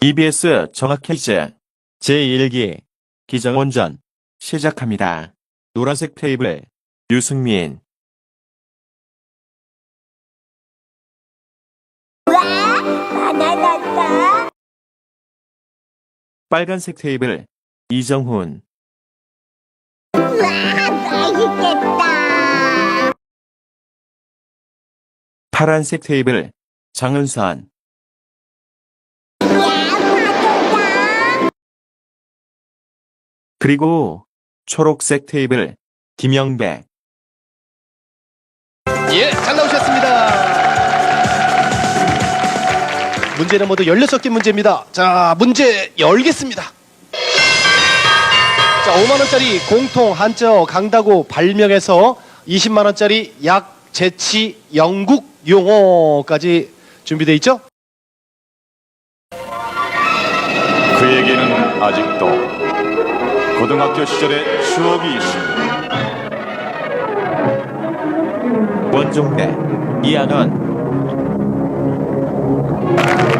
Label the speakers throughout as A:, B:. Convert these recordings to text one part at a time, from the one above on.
A: EBS 정확 퀴즈 제1기 기정원전 시작합니다. 노란색 테이블 유승민
B: 바나나다.
A: 빨간색 테이블 이정훈
B: 와, 맛있겠다.
A: 파란색 테이블 장은선 그리고 초록색 테이블 김영백
C: 예, 잘 나오셨습니다. 문제는 모두 16개 문제입니다. 자, 문제 열겠습니다. 자, 5만원짜리 공통 한자어 강다구 발명에서 20만원짜리 약, 재치, 영국 용어까지 준비되어 있죠?
D: 그에게는 아직도 고등학교 시절의 추억이 있습니다.
A: 원종대 이한원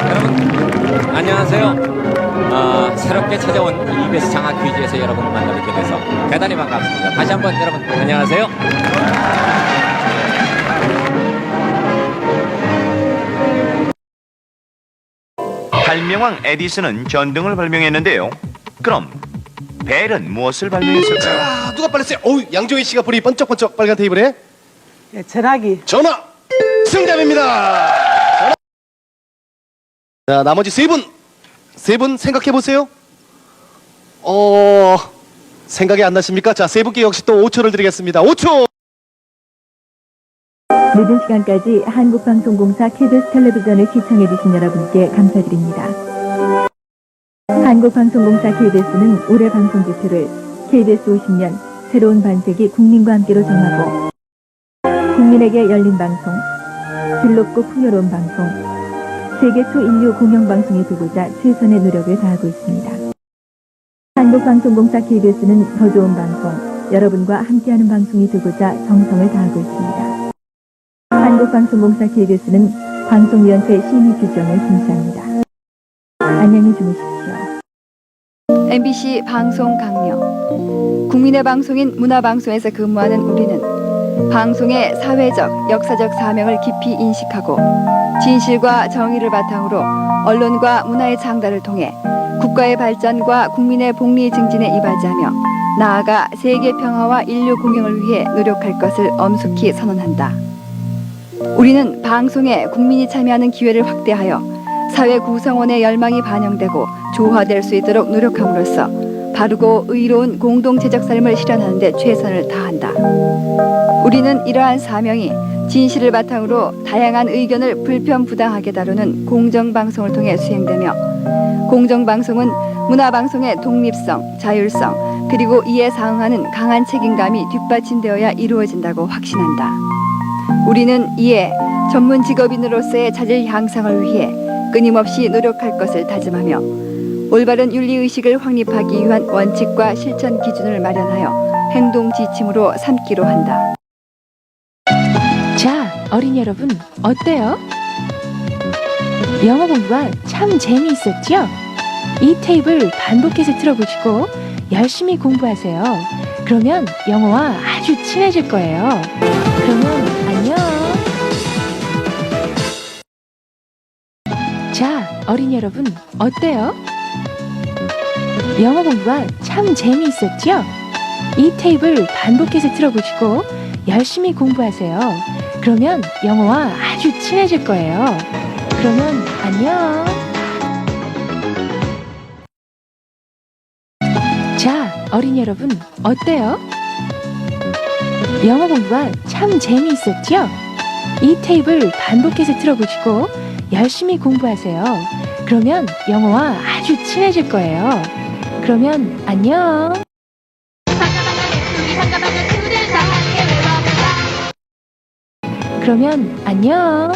E: 여러분 안녕하세요. 아, 새롭게 찾아온 EBS 장학 퀴즈에서 여러분을 만나뵙게 돼서 대단히 반갑습니다. 다시 한번 여러분 안녕하세요.
F: 발명왕 에디슨은 전등을 발명했는데요. 그럼 벨은 무엇을 발명했을까요?
C: 자, 누가 빨랐어요? 어우, 양정희 씨가 불이 번쩍번쩍 빨간 테이블에
G: 예, 전화기
C: 전화 승답입니다. 전화. 자 나머지 세 분, 세 분 생각해 보세요. 어 생각이 안 나십니까? 자 세 분께 역시 또 5초를 드리겠습니다. 5초.
H: 늦은 시간까지 한국방송공사 KBS 텔레비전을 시청해주신 여러분께 감사드립니다. 한국방송공사 KBS는 올해 방송 지표를 KBS 50년 새로운 반세기 국민과 함께로 정하고 국민에게 열린 방송, 즐겁고 풍요로운 방송, 세계 초인류 공영방송이 되고자 최선의 노력을 다하고 있습니다. 한국방송공사 KBS는 더 좋은 방송, 여러분과 함께하는 방송이 되고자 정성을 다하고 있습니다. 한국방송공사 KBS는 방송위원회 심의 규정을 준수합니다. 안녕히 주무십시오.
I: MBC 방송 강령 국민의 방송인 문화방송에서 근무하는 우리는 방송의 사회적, 역사적 사명을 깊이 인식하고 진실과 정의를 바탕으로 언론과 문화의 창달을 통해 국가의 발전과 국민의 복리 증진에 이바지하며 나아가 세계 평화와 인류 공영을 위해 노력할 것을 엄숙히 선언한다. 우리는 방송에 국민이 참여하는 기회를 확대하여 사회 구성원의 열망이 반영되고 조화될 수 있도록 노력함으로써 바르고 의로운 공동 제작 삶을 실현하는 데 최선을 다한다. 우리는 이러한 사명이 진실을 바탕으로 다양한 의견을 불편부당하게 다루는 공정방송을 통해 수행되며 공정방송은 문화방송의 독립성, 자율성, 그리고 이에 상응하는 강한 책임감이 뒷받침되어야 이루어진다고 확신한다. 우리는 이에 전문 직업인으로서의 자질 향상을 위해 끊임없이 노력할 것을 다짐하며 올바른 윤리의식을 확립하기 위한 원칙과 실천 기준을 마련하여 행동 지침으로 삼기로 한다.
J: 자, 어린 이 여러분, 어때요? 영어 공부가 참 재미있었죠? 이 테이블 반복해서 틀어보시고 열심히 공부하세요. 그러면 영어와 아주 친해질 거예요. 그러면 자, 어린 이 여러분, 어때요? 영어 공부가 참 재미있었죠? 이 테이블 반복해서 틀어보시고 열심히 공부하세요. 그러면 영어와 아주 친해질 거예요. 그러면 안녕. 자, 어린 이 여러분, 어때요? 영어 공부가 참 재미있었죠? 이 테이블 반복해서 틀어보시고 열심히 공부하세요. 그러면 영어와 아주 친해질 거예요. 그러면 안녕. 그러면 안녕.